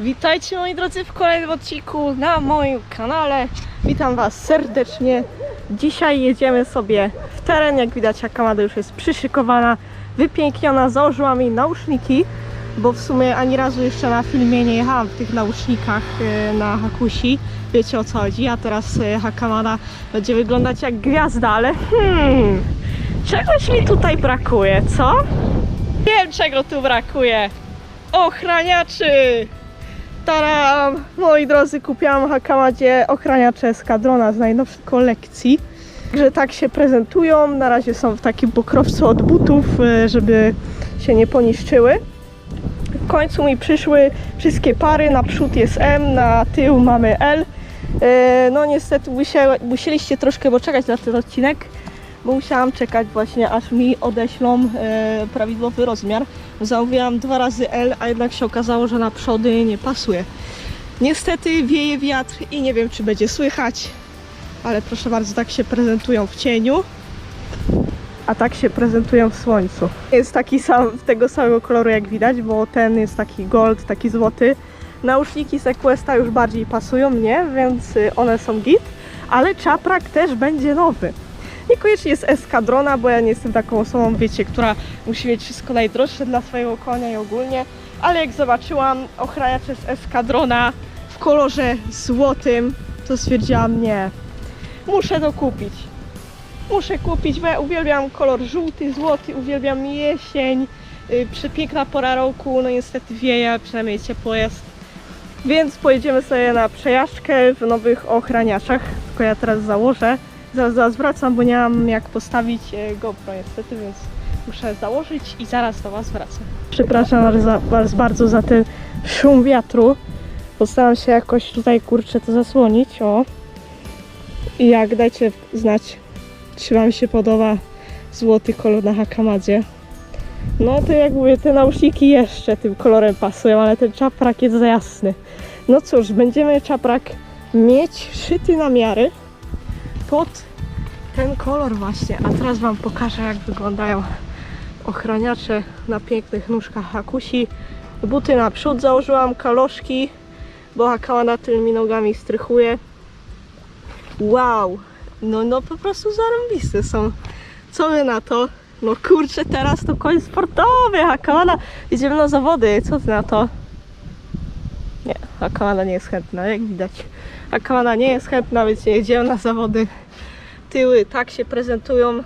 Witajcie moi drodzy w kolejnym odcinku na moim kanale. Witam Was serdecznie. Dzisiaj jedziemy sobie w teren. Jak widać, Akamada już jest przyszykowana, wypiękniona. Założyłam jej nauszniki, bo w sumie ani razu jeszcze na filmie nie jechałam w tych nausznikach e, na Hakusi. Wiecie o co chodzi. A teraz e, Hakamada będzie wyglądać jak gwiazda, ale hmm, czegoś mi tutaj brakuje, co? Wiem czego tu brakuje. Ochraniaczy! Taram! Moi drodzy, kupiłam Hakamadzie ochraniacze eskadrona z najnowszej kolekcji. Że tak się prezentują. Na razie są w takim pokrowcu od butów, e, żeby się nie poniszczyły. W końcu mi przyszły wszystkie pary. Naprzód jest M, na tył mamy L. E, No niestety musieliście troszkę poczekać na ten odcinek, bo musiałam czekać właśnie aż mi odeślą e, prawidłowy rozmiar. Zamówiłam dwa razy L, a jednak się okazało, że na przody nie pasuje. Niestety wieje wiatr i nie wiem, czy będzie słychać, ale proszę bardzo, tak się prezentują w cieniu, a tak się prezentują w słońcu. Jest taki sam, tego samego koloru jak widać, bo ten jest taki gold, taki złoty. Nauszniki Sequesta już bardziej pasują mnie, więc one są git, ale czaprak też będzie nowy. Niekoniecznie jest eskadrona, bo ja nie jestem taką osobą, wiecie, która musi mieć wszystko najdroższe dla swojego konia i ogólnie, ale jak zobaczyłam ochraniacze z eskadrona w kolorze złotym, to stwierdziłam nie, muszę to kupić. Muszę kupić, bo ja uwielbiam kolor żółty, złoty, uwielbiam jesień, yy, przepiękna pora roku, no niestety wieje, przynajmniej ciepło jest. Więc pojedziemy sobie na przejażdżkę w nowych ochraniaczach, tylko ja teraz założę. Zaraz, zaraz wracam, bo nie mam jak postawić e, GoPro niestety, więc muszę założyć i zaraz do Was wracam. Przepraszam was bardzo za ten szum wiatru. Postaram się jakoś tutaj kurczę to zasłonić, o. I jak dajcie znać, czy Wam się podoba złoty kolor na Hakamadzie. No to jak mówię, te nauszniki jeszcze tym kolorem pasują, ale ten czaprak jest za jasny. No cóż, będziemy czaprak mieć szyty na miary pod ten kolor właśnie. A teraz Wam pokażę jak wyglądają ochraniacze na pięknych nóżkach Hakusi. Buty naprzód założyłam, kaloszki, bo Hakama tylnymi nogami strychuje. Wow! No, no po prostu zarąbiste są. Co wy na to? No kurczę, teraz to koń sportowy, Hakana. Idziemy na zawody, co ty na to? Nie, Hakana nie jest chętna, jak widać. Hakana nie jest chętna, więc nie jedziemy na zawody. Tyły tak się prezentują.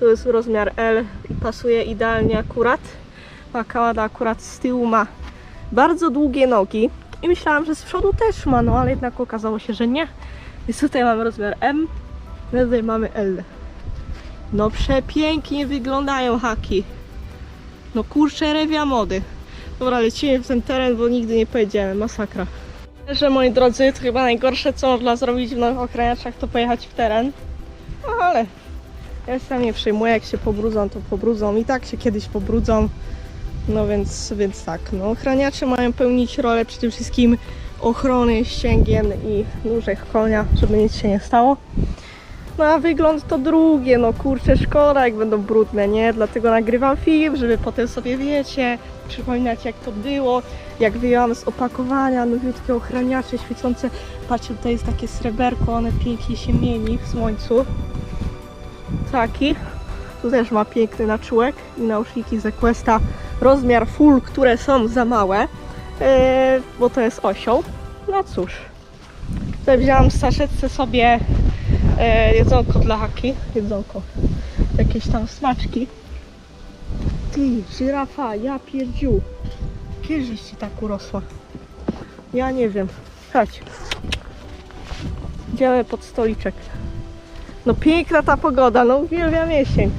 Tu jest rozmiar L i pasuje idealnie akurat. Hakana akurat z tyłu ma bardzo długie nogi. I myślałam, że z przodu też ma, no ale jednak okazało się, że nie. Więc tutaj mamy rozmiar M, tutaj mamy L. No przepięknie wyglądają haki. No kurczę, rewia mody. Dobra, lecimy w ten teren, bo nigdy nie pojedziemy. Masakra. Że moi drodzy, to chyba najgorsze co można zrobić w nowych ochraniaczach to pojechać w teren. No ale ja się tam nie przejmuję, jak się pobrudzą, to pobrudzą. I tak się kiedyś pobrudzą. No więc, więc tak, no ochraniacze mają pełnić rolę przede wszystkim ochrony ścięgien i nóżek konia, żeby nic się nie stało. No a wygląd to drugie, no kurczę, szkoda jak będą brudne, nie? Dlatego nagrywam film, żeby potem sobie, wiecie, przypominać jak to było, jak wyjęłam z opakowania nowiutkie ochraniacze świecące. Patrzcie, tutaj jest takie sreberko, one pięknie się mieni w słońcu. Taki. Tu też ma piękny naczółek i nauszniki z Questa rozmiar full, które są za małe, yy, bo to jest osioł. No cóż. Tutaj wzięłam w saszetce sobie e, jedzonko dla haki. Jedzonko. Jakieś tam smaczki. Ty, żyrafa, ja pierdziu. Kiedyś ci tak urosła. Ja nie wiem. Chodź. Idziemy pod stoliczek. No piękna ta pogoda, no uwielbiam jesień.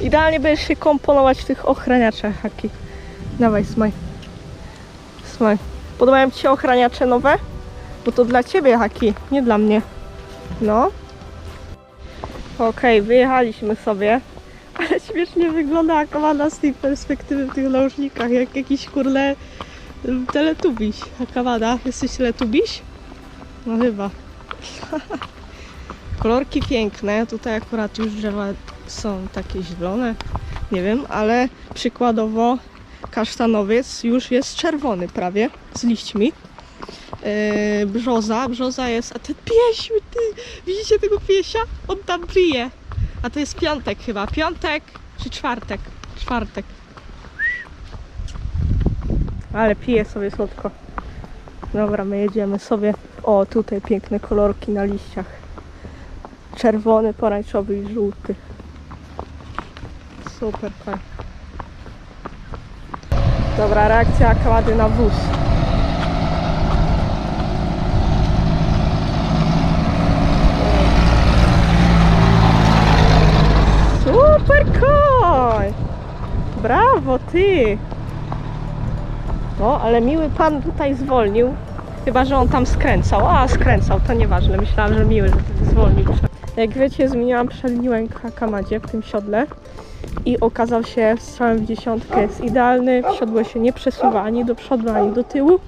Idealnie będziesz się komponować w tych ochraniaczach haki. Dawaj, smaj. Smaj. Podobają Ci się ochraniacze nowe? Bo to dla Ciebie haki, nie dla mnie. No. Okej, wyjechaliśmy sobie. Ale śmiesznie wygląda komanda z tej perspektywy w tych nałożnikach, jak jakiś kurle teletubiś. Akawada, jesteś teletubiś? No chyba. Kolorki piękne, tutaj akurat już drzewa są takie zielone, nie wiem, ale przykładowo kasztanowiec już jest czerwony prawie, z liśćmi. Yy, brzoza, brzoza jest, a ten piesiu, ty, widzicie tego piesia? On tam pije. A to jest piątek chyba, piątek czy czwartek? Czwartek. Ale pije sobie słodko. Dobra, my jedziemy sobie. O, tutaj piękne kolorki na liściach. Czerwony, pomarańczowy i żółty. Super fajnie. Dobra, reakcja kłady na wóz. Super koń! Brawo ty! No, ale miły pan tutaj zwolnił. Chyba, że on tam skręcał. A, skręcał, to nieważne. Myślałam, że miły, zwolnił. Jak wiecie, zmieniłam przedniłek w Hakamadzie w tym siodle i okazał się strzałem w dziesiątkę jest idealny. Siodło się nie przesuwa ani do przodu, ani do tyłu.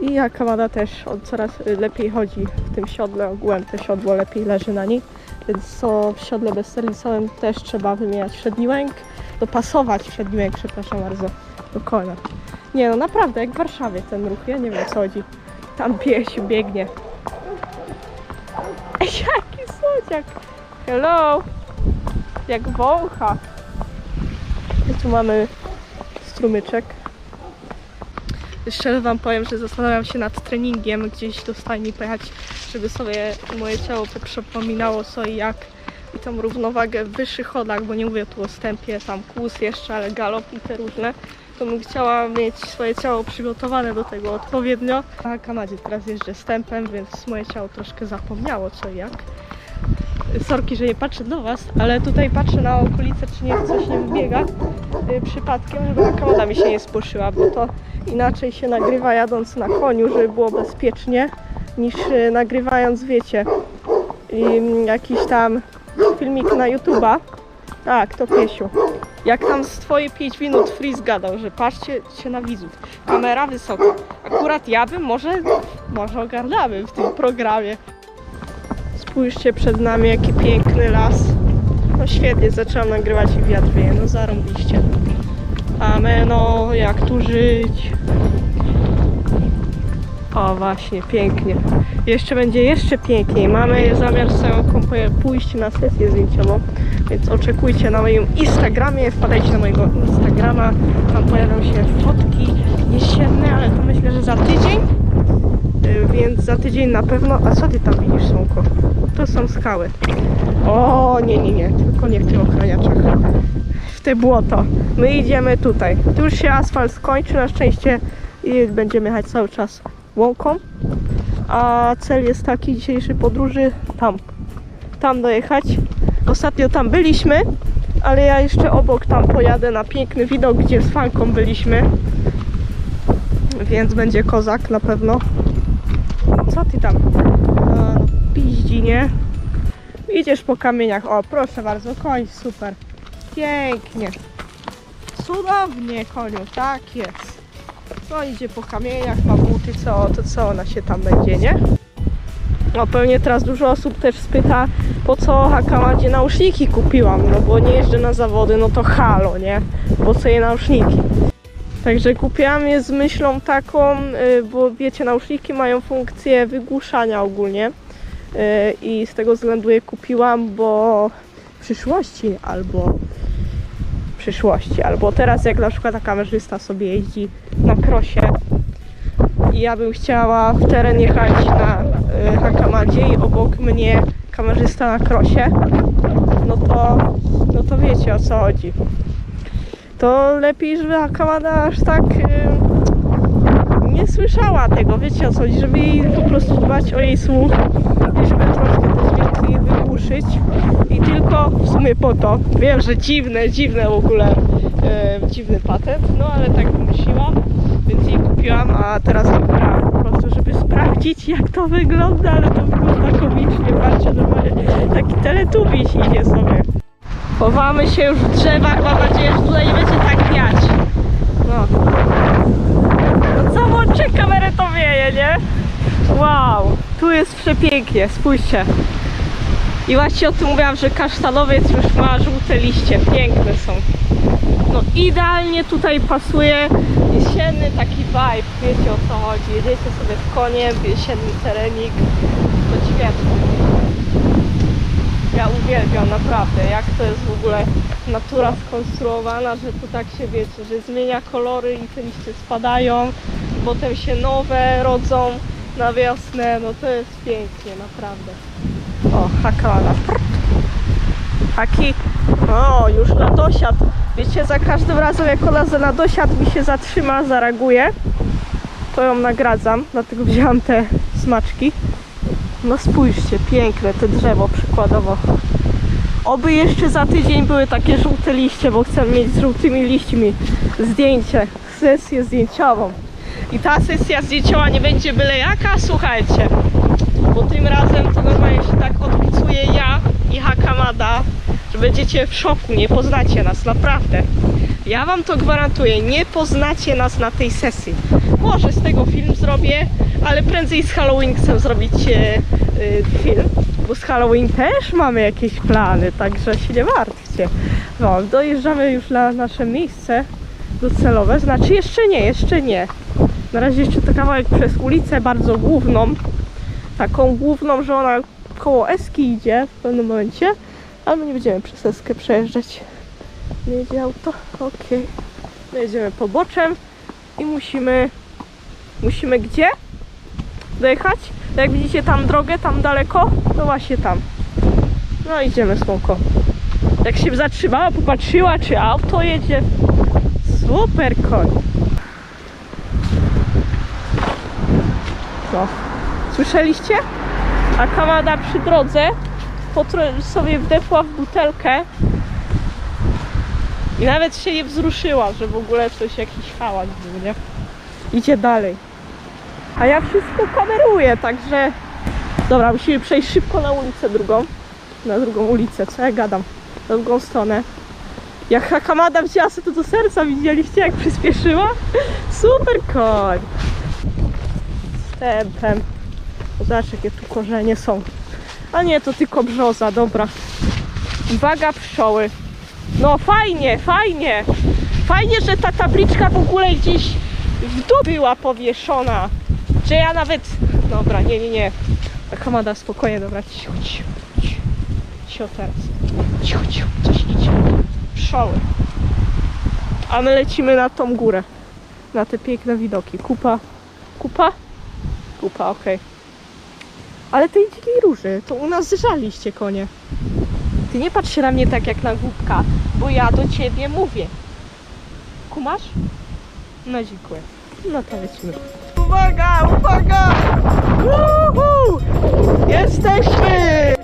I Hakamada też on coraz lepiej chodzi w tym siodle. Ogółem to siodło lepiej leży na niej. Więc to w siodle bezserwisowym też trzeba wymieniać przedniłek. Dopasować przedniłek, przepraszam bardzo, do konia. Nie no, naprawdę, jak w Warszawie ten ruch, ja nie wiem co chodzi. Tam piesiu biegnie. Jaki słodziak! Hello! Jak wącha. I tu mamy strumyczek. Szczerze wam powiem, że zastanawiam się nad treningiem, gdzieś do stajni pojechać, żeby sobie moje ciało przypominało co i jak. I tą równowagę w wyższych chodach, bo nie mówię tu o stępie, tam kłus jeszcze, ale galop i te różne to bym chciała mieć swoje ciało przygotowane do tego odpowiednio. Na Kanadzie teraz jeżdżę stępem, więc moje ciało troszkę zapomniało co i jak. Sorki, że nie patrzę do Was, ale tutaj patrzę na okolice, czy nie coś nie wbiega yy, przypadkiem, żeby kamera mi się nie spłoszyła, bo to inaczej się nagrywa jadąc na koniu, żeby było bezpiecznie, niż yy, nagrywając, wiecie, jakiś tam filmik na YouTube'a. Tak, to piesiu. Jak tam z twoje 5 minut Freeze gadał, że patrzcie się na widzów. Kamera wysoko. Akurat ja bym może, może ogarnamy w tym programie. Spójrzcie przed nami jaki piękny las. No świetnie, zaczęłam nagrywać i wiatr wieje, no zarąbiście. Ame, no jak tu żyć? O właśnie, pięknie. Jeszcze będzie jeszcze piękniej. Mamy zamiar z całą pójść na sesję zdjęciową, więc oczekujcie na moim Instagramie, wpadajcie na mojego Instagrama, tam pojawią się fotki jesienne, ale to myślę, że za tydzień, Y, więc za tydzień na pewno. A co ty tam widzisz, Słonko? To są skały. O, nie, nie, nie, tylko nie w tych ochraniaczach. W te błoto. My idziemy tutaj. Tu już się asfalt skończy, na szczęście i będziemy jechać cały czas łąką. A cel jest taki dzisiejszej podróży tam. Tam dojechać. Ostatnio tam byliśmy, ale ja jeszcze obok tam pojadę na piękny widok, gdzie z fanką byliśmy. Więc będzie kozak na pewno. Co ty tam? No, piździ, nie? Idziesz po kamieniach. O, proszę bardzo, koń, super. Pięknie. Cudownie, koniu, tak jest. No idzie po kamieniach, ma buty, co, to co ona się tam będzie, nie? No pewnie teraz dużo osób też spyta, po co Hakamadzie nauszniki kupiłam, no bo nie jeżdżę na zawody, no to halo, nie? Po co je nauszniki? Także kupiłam je z myślą taką, y, bo wiecie, nauszniki mają funkcję wygłuszania ogólnie y, i z tego względu je kupiłam, bo w przyszłości albo w przyszłości, albo teraz jak na przykład taka kamerzysta sobie jeździ krosie i ja bym chciała w teren jechać na y, Hakamadzie i obok mnie kamerzysta na krosie, no to, no to wiecie o co chodzi. To lepiej, żeby Hakamada aż tak y, nie słyszała tego, wiecie o co chodzi, żeby jej po prostu dbać o jej słuch i żeby troszkę te dźwięki wygłuszyć i tylko w sumie po to, wiem, że dziwne, dziwne w ogóle, y, dziwny patent, no ale tak jej kupiłam, a teraz ją brałam po prostu, żeby sprawdzić jak to wygląda, ale to wygląda komicznie, patrzcie, normalnie taki teletubiś idzie sobie. Chowamy się już w drzewach, mam nadzieję, że tutaj nie będzie tak wiać. No. No co włączy kamerę to wieje, nie? Wow, tu jest przepięknie, spójrzcie. I właśnie o tym mówiłam, że kasztanowiec już ma żółte liście, piękne są. No idealnie tutaj pasuje jesienny taki vibe, wiecie o co chodzi. Jedziecie sobie w koniem, jesienny terenik, to świetnie. Ja uwielbiam naprawdę, jak to jest w ogóle natura skonstruowana, że tu tak się wiecie, że zmienia kolory i te liście spadają, potem się nowe rodzą na wiosnę, no to jest pięknie, naprawdę. O, hakala. Haki. O, już na dosiad. Wiecie, za każdym razem jak ona za na dosiad mi się zatrzyma, zareaguje, to ją nagradzam, dlatego wzięłam te smaczki. No spójrzcie, piękne te drzewo przykładowo. Oby jeszcze za tydzień były takie żółte liście, bo chcę mieć z żółtymi liśćmi zdjęcie, sesję zdjęciową. I ta sesja zdjęciowa nie będzie byle jaka, słuchajcie. Bo tym razem to normalnie się tak odpisuję ja i Hakamada, że będziecie w szoku, nie poznacie nas, naprawdę. Ja wam to gwarantuję, nie poznacie nas na tej sesji. Może z tego film zrobię, ale prędzej z Halloween chcę zrobić e, e, film, bo z Halloween też mamy jakieś plany, także się nie martwcie. No, dojeżdżamy już na nasze miejsce docelowe, znaczy jeszcze nie, jeszcze nie. Na razie jeszcze to kawałek przez ulicę bardzo główną, taką główną, że ona koło Eski idzie w pewnym momencie, ale my nie będziemy przez Eskę przejeżdżać. Nie jedzie auto? Okej. My jedziemy poboczem i musimy... Musimy gdzie? Dojechać? Jak widzicie tam drogę, tam daleko, to właśnie tam. No idziemy słonko. Jak się zatrzymała, popatrzyła, czy auto jedzie. Super koń. No. Słyszeliście? A Kamada przy drodze potro- sobie wdepła w butelkę i nawet się nie wzruszyła, że w ogóle coś jakiś hałas był, nie? Idzie dalej. A ja wszystko kameruję, także... Dobra, musimy przejść szybko na ulicę drugą. Na drugą ulicę, co ja gadam? Na drugą stronę. Jak Hakamada wzięła sobie to do serca, widzieliście jak przyspieszyła? Super koń! Tempem. Zobacz jakie tu korzenie są. A nie, to tylko brzoza, dobra. Uwaga pszczoły. No fajnie, fajnie. Fajnie, że ta tabliczka w ogóle gdzieś w dół była powieszona. Że ja nawet... Dobra, nie, nie, nie. Kamada, spokojnie, dobra, cicho, cicho, cicho. Cicho teraz. Cicho, cicho, coś idzie. Pszczoły. A my lecimy na tą górę. Na te piękne widoki. Kupa. Kupa? Kupa, okej. Ale tej dzikiej róży, to u nas zżaliście konie. Ty nie patrz się na mnie tak jak na głupka, bo ja do ciebie mówię. Kumasz? No dziękuję. No to lecimy. Uwaga, uwaga! Uhu! Jesteśmy!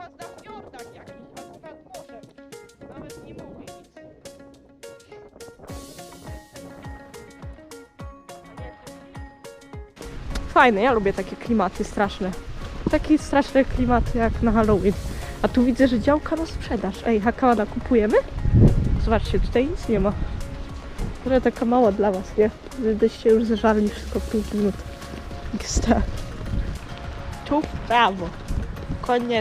Niż na fiordach jakichś, albo nad morzem. Nawet nie mówię nic. Fajne, ja lubię takie klimaty straszne. Takie straszne klimaty jak na Halloween. A tu widzę, że działka na sprzedaż. Ej, Hakana kupujemy? Zobaczcie, tutaj nic nie ma. Trochę taka mała dla was, nie? Gdybyście już zeżarli wszystko w 5 minut. XT. Tu w prawo. Koń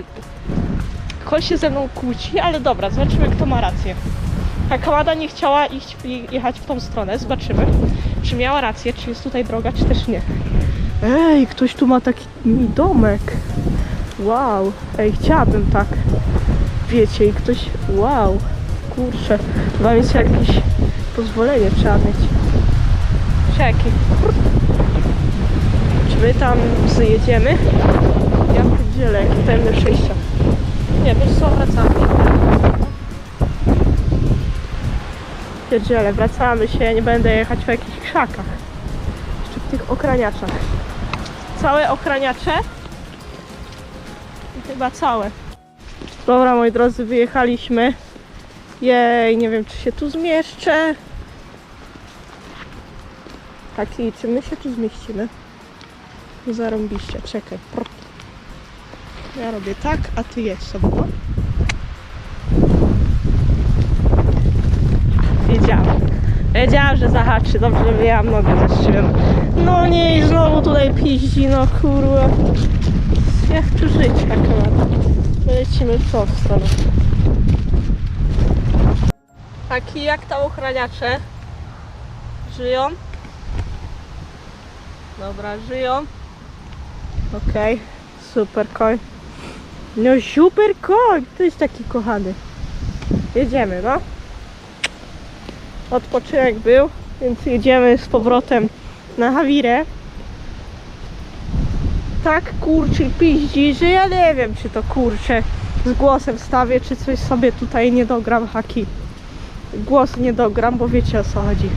Koń się ze mną kłóci, ale dobra, zobaczymy kto ma rację. Hakamada nie chciała iść, jechać w tą stronę, zobaczymy. Czy miała rację, czy jest tutaj droga, czy też nie. Ej, ktoś tu ma taki domek. Wow, ej, chciałabym tak. Wiecie, i ktoś... Wow, kurczę. Chyba mieć jakieś pozwolenie trzeba mieć. Czekaj. My tam zjedziemy. Ja pierdzielę, jakie tajemne przejścia. Nie, wiesz co, wracamy. Pierdziele, wracamy się, nie będę jechać po jakichś krzakach. Jeszcze w tych okraniaczach. Całe okraniacze? Chyba całe. Dobra, moi drodzy, wyjechaliśmy. Jej, nie wiem, czy się tu zmieszczę. Taki, czy my się tu zmieścimy? Zarąbiście, czekaj. Ja robię tak, a ty jedź sobie. Wiedziałam. Wiedziałam, że zahaczy. Dobrze, że wyjęłam nogę ze szczyłem. No nie, i znowu tutaj piździ, no kurwa. Jak tu żyć naprawdę? My lecimy w tą stronę. Taki jak tam ochraniacze? Żyją? Dobra, żyją. Okej, super koń. No super koń, to jest taki kochany. Jedziemy, no. Odpoczynek był, więc jedziemy z powrotem na Hawirę. Tak kurczy piździ, że ja nie wiem, czy to kurczę z głosem stawię, czy coś sobie tutaj nie dogram haki. Głos nie dogram, bo wiecie o co chodzi.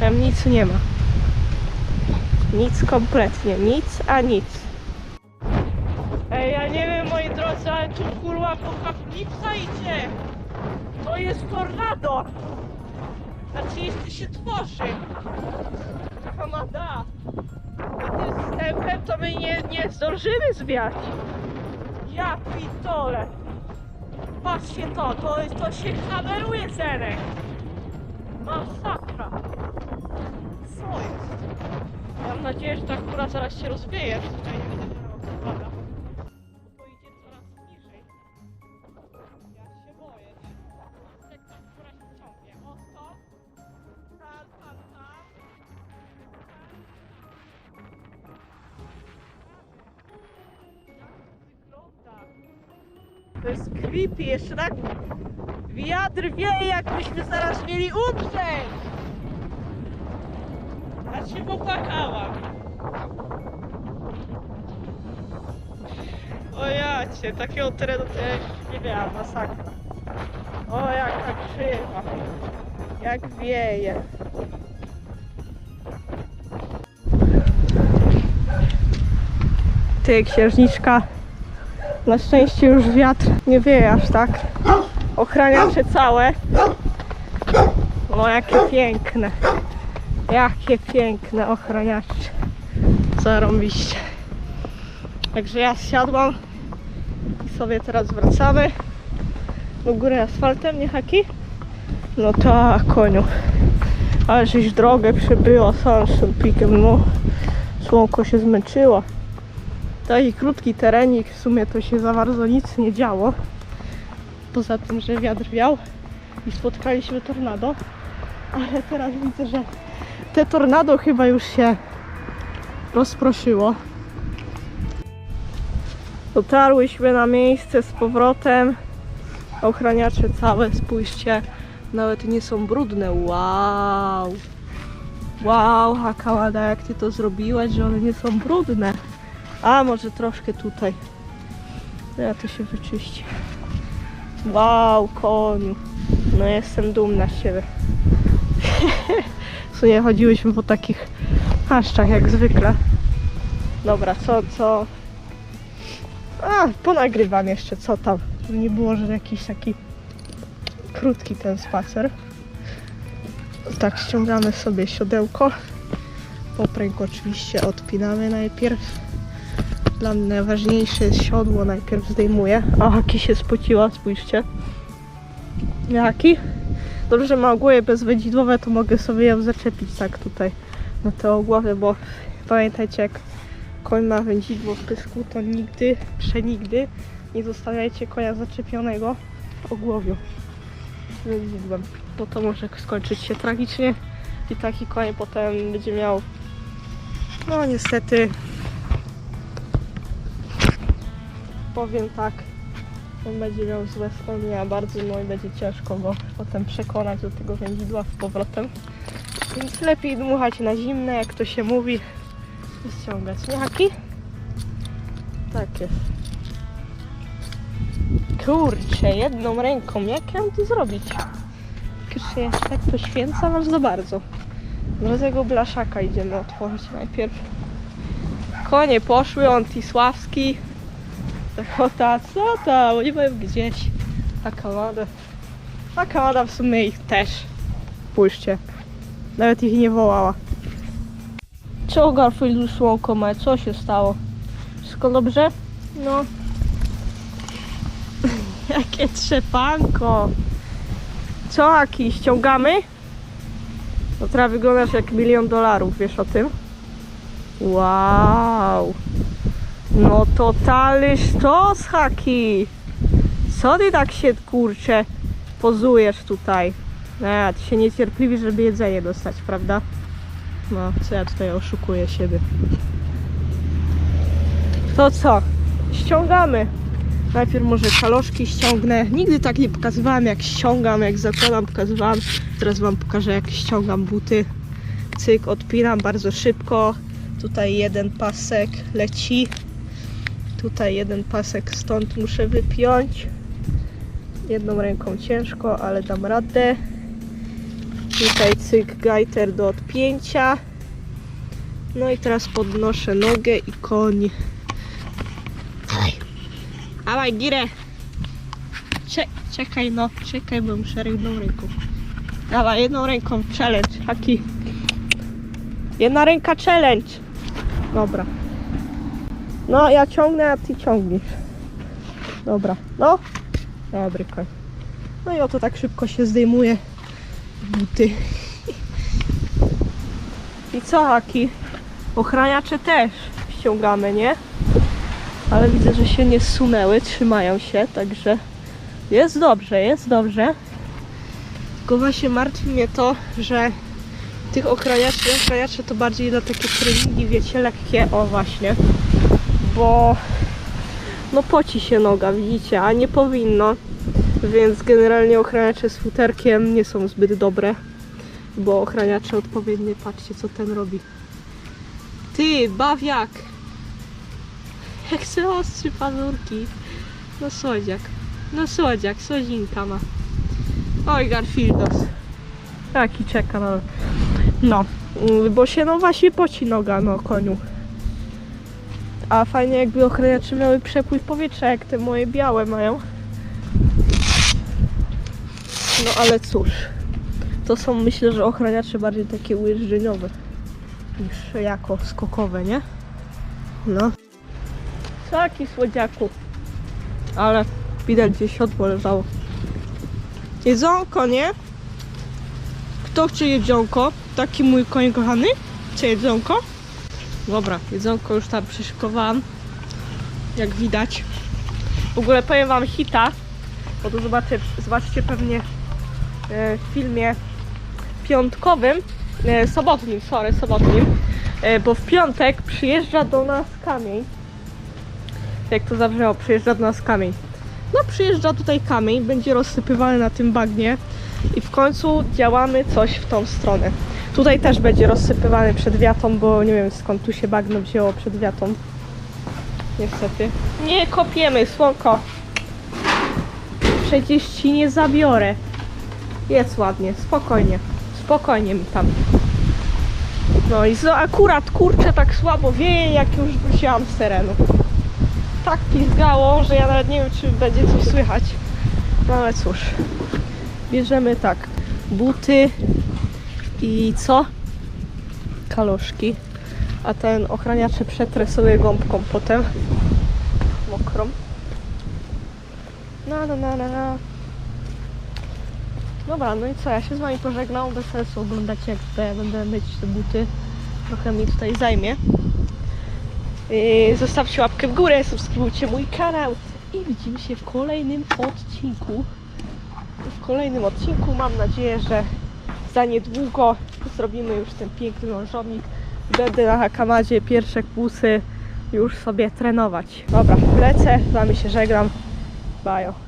Tam nic nie ma. Nic kompletnie, nic a nic. Kurwa apokalipsa idzie. To jest tornado. Znaczy jeszcze się tworzy. Hamada. Tym stępem to my nie, nie zdążymy zwiać. Ja pitole. Patrzcie to, to, to się kameruje Zenek. Masakra. Co jest? Mam nadzieję, że ta chmura zaraz się rozwieje. że Tutaj nie będzie To jest creepy, jeszcze tak wiatr wieje, jakbyśmy zaraz mieli umrzeć! Aż się popłakałam. O ja cię, takiego terenu to ja jeszcze nie miałam, masakra. O jaka krzywa, jak wieje. Ty, księżniczka, na szczęście już wiatr nie wieje aż tak. Ochraniacze całe. O, jakie piękne. Jakie piękne ochraniacze. Zarąbiście. Także ja zsiadłam i sobie teraz wracamy do góry asfaltem, nie haki? No tak, koniu. Ale żeś drogę przebyła sam pikiem, no. Słonko się zmęczyło. Taki krótki terenik, w sumie to się za bardzo nic nie działo. Poza tym, że wiatr wiał i spotkaliśmy tornado. Ale teraz widzę, że te tornado chyba już się rozproszyło. Dotarłyśmy na miejsce z powrotem. Ochraniacze całe, spójrzcie, nawet nie są brudne. Wow! Wow, Hakałada, jak ty to zrobiłaś, że one nie są brudne. A może troszkę tutaj. Ja to się wyczyści. Wow, koniu. No jestem dumna z siebie. W sumie chodziłyśmy po takich paszczach jak zwykle. Dobra, co, co? A, ponagrywam jeszcze, co tam. Nie było, że jakiś taki krótki ten spacer. Tak, ściągamy sobie siodełko. Popręg oczywiście odpinamy najpierw. Najważniejsze jest siodło, najpierw zdejmuję. O, Haki się spociła, spójrzcie. Jaki? Dobrze, że ma ogłoje bezwędźwidowe, to mogę sobie ją zaczepić tak tutaj na te ogłowie, bo pamiętajcie, jak koń ma wędzidło w pysku, to nigdy, przenigdy nie zostawiajcie konia zaczepionego w ogłowiu wędzidłem, bo to może skończyć się tragicznie i taki koń potem będzie miał no niestety powiem tak on będzie miał złe wspomnienia bardzo no i będzie ciężko go potem przekonać do tego wędzidła z powrotem więc lepiej dmuchać na zimne jak to się mówi ściągać, nie Haki? Tak jest. Kurczę, jedną ręką, jak ja mam to zrobić? Kurczę, tak poświęcam aż za bardzo. Do tego blaszaka idziemy otworzyć najpierw. Konie poszły, Ontisławski. Zachota, co tam? Nie wiem gdzieś. A Kamada. A Kamada w sumie ich też. Spójrzcie. Nawet ich nie wołała. Co Garfield słonko ma? Co się stało? Wszystko dobrze? No. Jakie trzepanko. Co Aki, ściągamy? No teraz wyglądasz jak milion dolarów, wiesz o tym? Wow. No totalny sztos, Haki. Co ty tak się, kurczę, pozujesz tutaj? A, ty się niecierpliwi, żeby jedzenie dostać, prawda? No, co ja tutaj oszukuję siebie. To co? Ściągamy. Najpierw może kaloszki ściągnę. Nigdy tak nie pokazywałam jak ściągam, jak zakładam, pokazywałam. Teraz wam pokażę jak ściągam buty. Cyk, odpinam bardzo szybko. Tutaj jeden pasek leci. Tutaj jeden pasek stąd muszę wypiąć. Jedną ręką ciężko, ale dam radę. Tutaj cyk, gajter do odpięcia. No i teraz podnoszę nogę i koń. Dawaj, girę. Cze czekaj no, czekaj, bo muszę jedną ręką. Dawaj, jedną ręką, challenge, haki. Jedna ręka challenge. Dobra. No, ja ciągnę, a ty ciągniesz. Dobra, no. Dobry koń. No i oto tak szybko się zdejmuje buty. I co, haki? Ochraniacze też ściągamy, nie? Ale widzę, że się nie zsunęły, trzymają się, także jest dobrze, jest dobrze. Tylko właśnie martwi mnie to, że tych ochraniaczy, ochraniacze to bardziej dla takie treningi, wiecie, lekkie, o właśnie. Bo no poci się noga, widzicie, a nie powinno. Więc generalnie ochraniacze z futerkiem nie są zbyt dobre. Bo ochraniacze odpowiednie, patrzcie co ten robi. Ty, bawiak! Jak se ostrzy pazurki. No słodziak. No słodziak, słodzinka ma. Oj, Garfieldos. Taki czeka na... No, bo się no właśnie poci noga, no koniu. A fajnie jakby ochraniacze miały przepływ powietrza, jak te moje białe mają. No ale cóż. To są myślę, że ochraniacze bardziej takie ujeżdżeniowe niż jako skokowe, nie? No. Taki słodziaku. Ale widać gdzieś siodło leżało. Jedzonko, nie? Kto chce jedzonko? Taki mój koń kochany? Chce jedzonko? Dobra, jedzonko już tam przyszykowałam. Jak widać. W ogóle powiem wam hita, bo to zobaczcie, zobaczcie pewnie e, w filmie piątkowym, e, sobotnim, sorry, sobotnim, e, bo w piątek przyjeżdża do nas kamień. Jak to zabrzmiało, przyjeżdża do nas kamień. No przyjeżdża tutaj kamień, będzie rozsypywany na tym bagnie i w końcu działamy coś w tą stronę. Tutaj też będzie rozsypywany przed wiatą, bo nie wiem skąd tu się bagno wzięło przed wiatą. Niestety. Nie kopiemy, słonko. Przecież ci nie zabiorę. Jest ładnie, spokojnie. Spokojnie mi tam. No i zo, akurat kurczę tak słabo wieje, jak już wróciłam z terenu. Tak pizgało, że ja nawet nie wiem, czy będzie coś słychać. No ale cóż. Bierzemy tak. Buty i co? Kaloszki. A ten ochraniacze przetrę sobie gąbką potem. Mokrą. No, no, no, no, no. Dobra, no i co, ja się z wami pożegnam, bez sensu oglądać jak będę myć te buty. Trochę mi tutaj zajmie. Zostawcie łapkę w górę, subskrybujcie mój kanał i widzimy się w kolejnym odcinku. W kolejnym odcinku mam nadzieję, że za niedługo zrobimy już ten piękny mążownik. Będę na hakamadzie pierwsze kłusy już sobie trenować. Dobra, lecę, z wami się żegnam. Bajo.